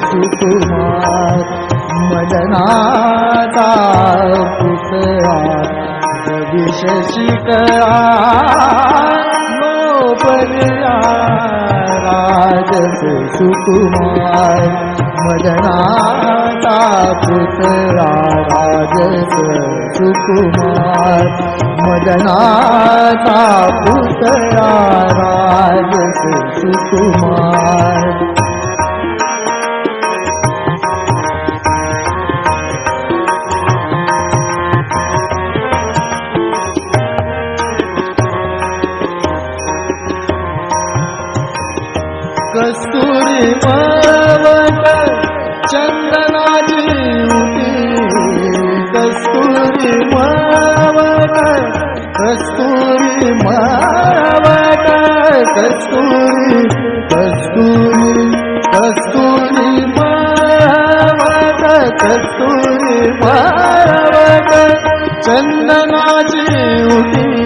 सुकुमार मदनाचा पुतळा रविश शिकळा मोपल्या राजस सुकुमार मदनाचा पुतळा राजस सुकुमार मदनाचा पुतळा राजस सुकुमार. कस्तुरी मावटा कस्तुरी मावटा कस्तुरी कस्तुरी कस्तुरी मावटा कस्तुरी मावटा चंदनाची उठी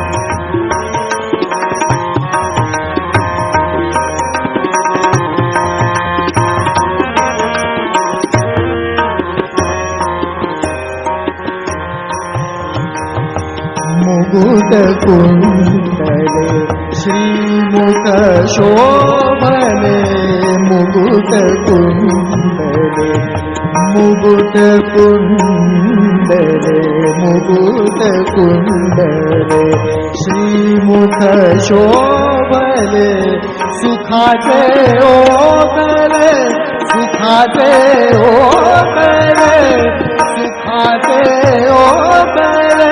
ಕೂಟ ಕುಂಡಳೆ ಶ್ರೀಮುಖ ಶೋಭನೆ ಮುಗುಟ ಕುಂಡಳೆ ಮುಗುಟ ಕುಂಡಲೆ ಮುಗುಟ ಕುಂಡಲೆ ಶ್ರೀಮುಖ ಶೋಭನೆ ಸುಖಾತೆ ಓಗಲೆ ಸುಖಾತೆ ಓಗಲೆ ಸುಖಾತೆ ಓಗಲೆ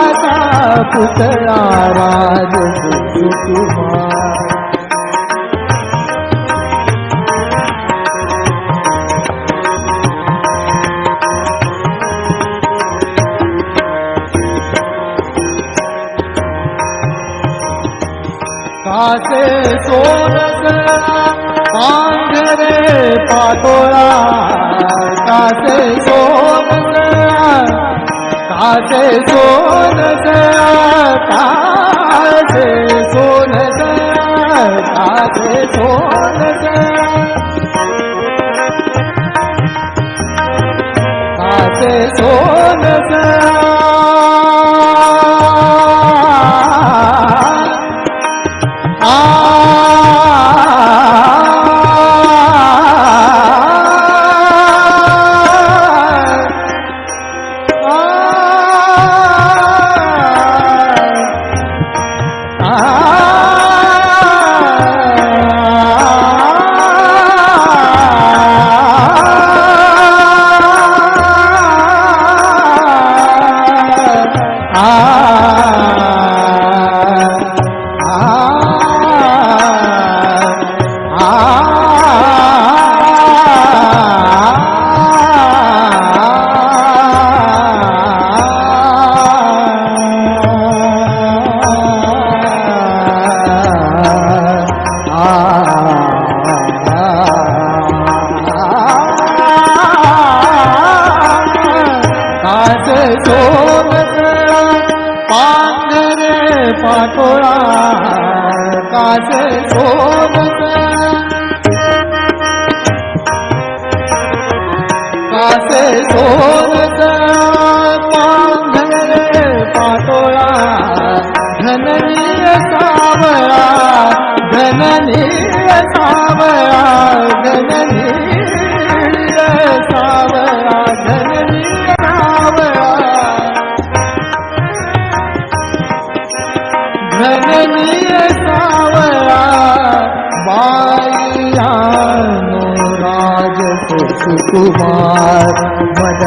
पुतळा राजस सुकुमार कासे सोनसळा पांढरे पाटोळा कासे सोनसळा कासे सोनसळा कासे सोनसळा कासे सोनसळा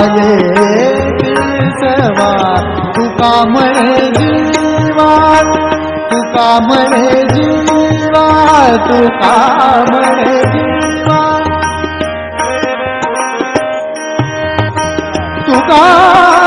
मागे सवा तुका म्हणे जीवा तुका म्हणे जीवा तुका म्हणे जीवा तुका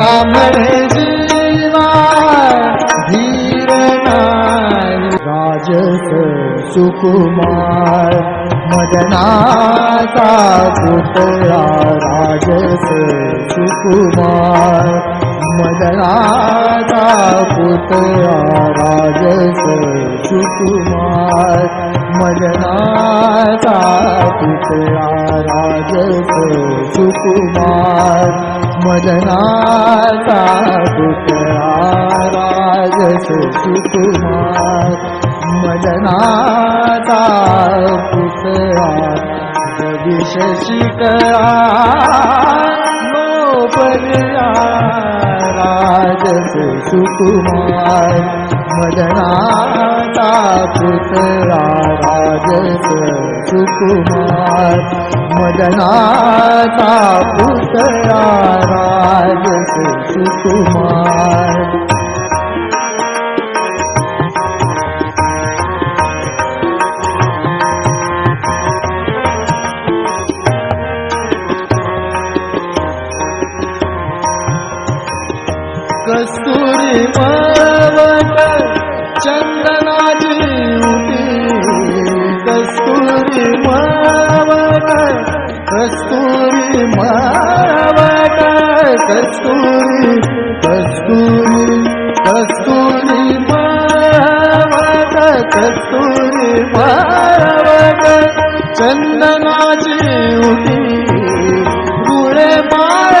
ब्राह्मणे जीवा धीर राजस सुकुमार मदनाचा पुतळा राजस सुकुमार मदनाचा पुतळा राजस सुकुमार मदनाचा पुतळा राजस सुकुमार. मदनाचा पुतळा राजस सुकुमार. मदनाचा पुतळा जगिश शिकळा राज राजस सुकुमार. मदनाचा पुतळा राजस सुकुमार मदनाचा पुतळा राजस सुकुमार। कस्तुरी मावट चंदनाची कस्तुरी मावट कस्तुरी मावट कस्तुरी कस्तुरी कस्तुरी मावट कस्तुरी मावट चंदनाची उटी गुळे माळ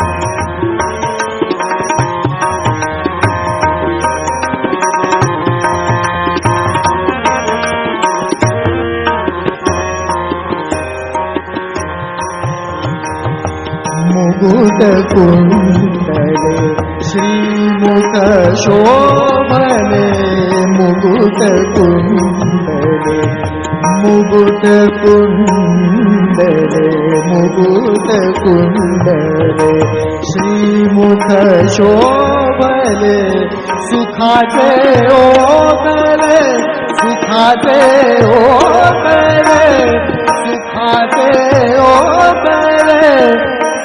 ಮುಕುಟ ಕುಂಡಳೆ ಶ್ರೀಮುಖ ಶೋಭನೆ ಮುಗುಟ ಕುಂಡಳೆ ಮುಗುಟ ಕುಂಡಳೆ ಮುಗುಟ ಕುಂಡಳೆ ಶ್ರೀಮುಖ ಶೋಭನೆ ಸುಖಾತೆ ಓದಲೆ ಸುಖಾತೆ ಓದಲೆ ಸುಖಾತೆ ಓದಲೆ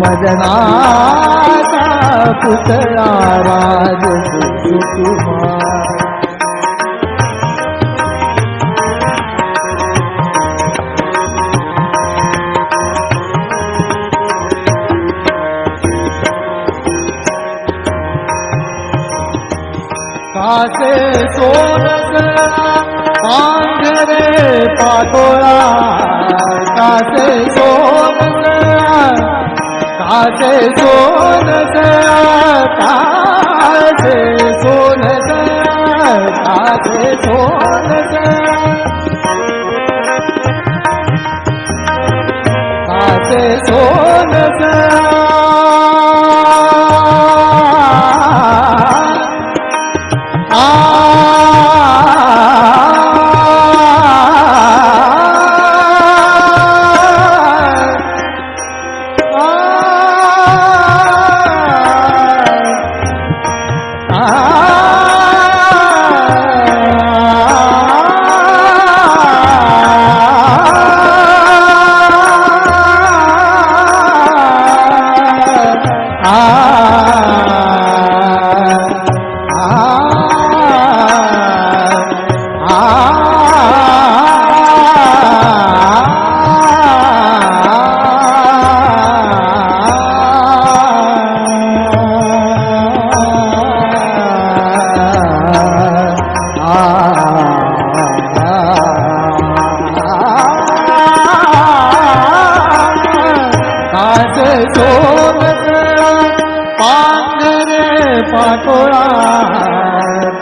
मदनाचा पुतळा राजस सुकुमार कासे सोनसळा पांढरे पाटोळा कासे सोनसळा कासे सोनसळा कासे सोन कासे सोन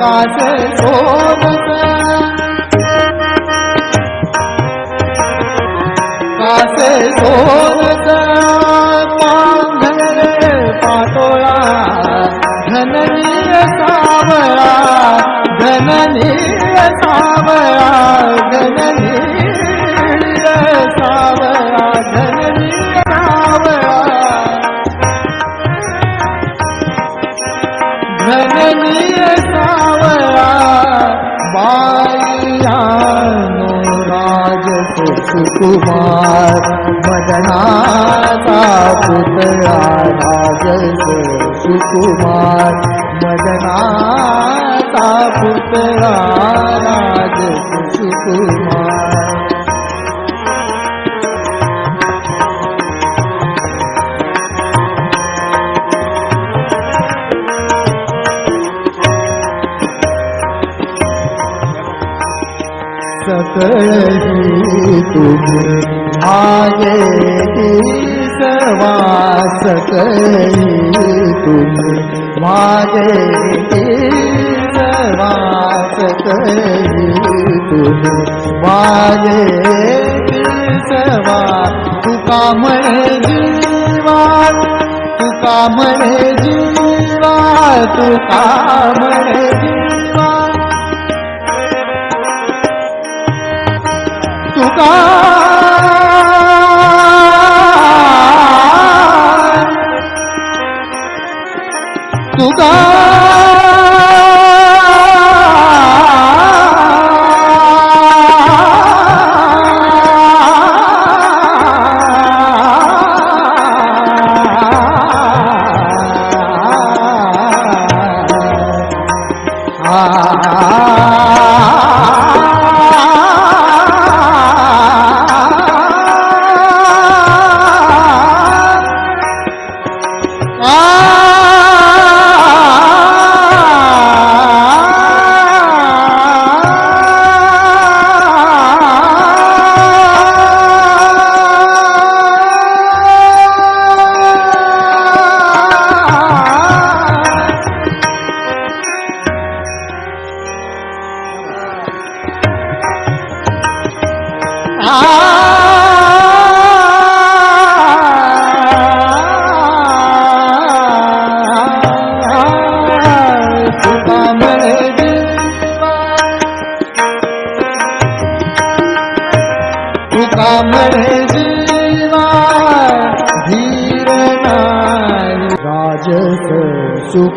कास सोनसळा कासे सोनसळा पांढरे पाटोळा धननीय सावळा धननीय सावळा धननीय कुमार मदनाचा पुतळा राजस सुकुमार मदनाचा पुतळा राजस सुकुमार. सकळही तुम्ही मागे सवा सकळही तुम्ही मागे सवा सकळही तुम्ही मागे सवा तुका म्हणे जीवा तुका म्हणे जीवा तुका म्हणे tukar tukar aa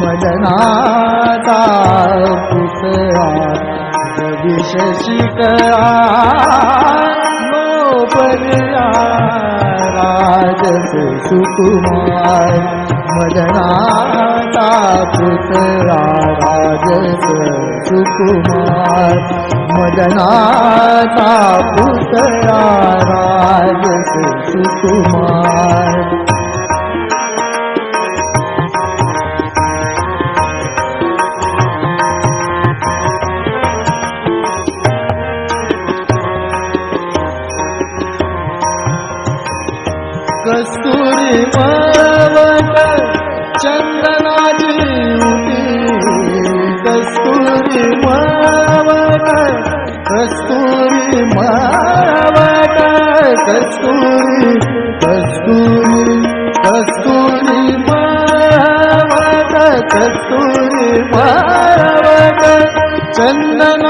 मदनाचा पुतळा विष शिकळा मोपल्या राजस सुकुमार मदनाचा पुतळा राजस सुकुमार मदनाचा पुतळा राजस सुकुमार कस्तुरी कस्तुरी कस्तुरी मावत कस्तुरी मावत चंदनाची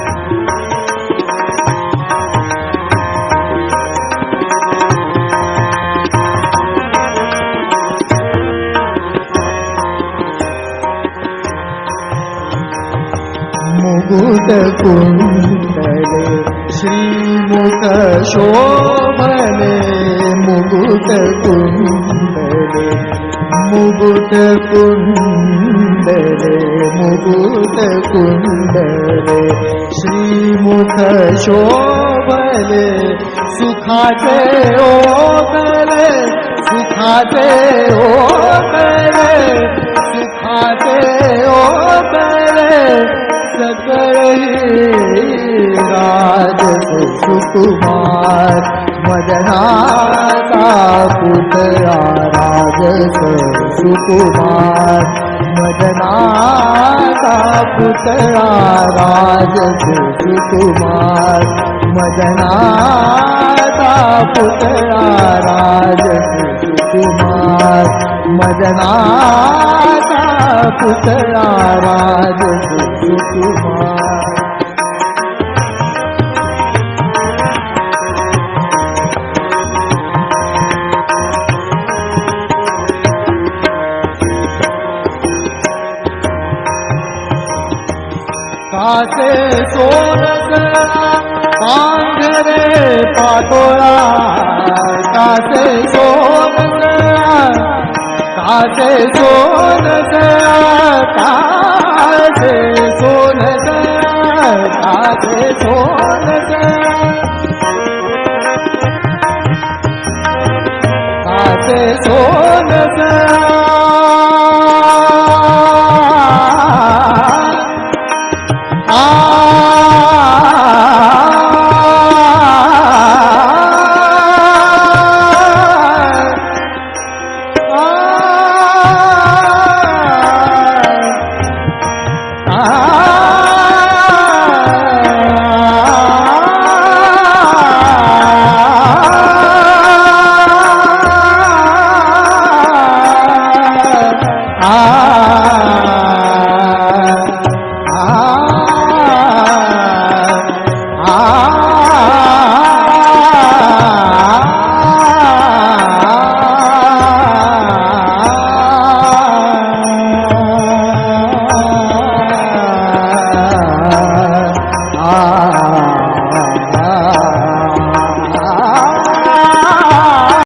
मुकुट कुंडले श्रीमुख शोभले मुकुट कुंडले मुकुट कुंडले मुकुट कुंडले श्रीमुख शोभले सुखाचे ओकले सुखाचे ओकले सुखाचे ओकले सकळ राजस सुकुमार। मदनाचा पुतळा राजस सुकुमार। मदनाचा पुतळा राजस सुकुमार। मदनाचा पुतळा राजस सुकुमार। मदनाचा पुतळा राज सुकुमार कासे सोनसळा पांढरे पाटोळा कासे सोनसळा कासे सोनसळा कासे सोनसळा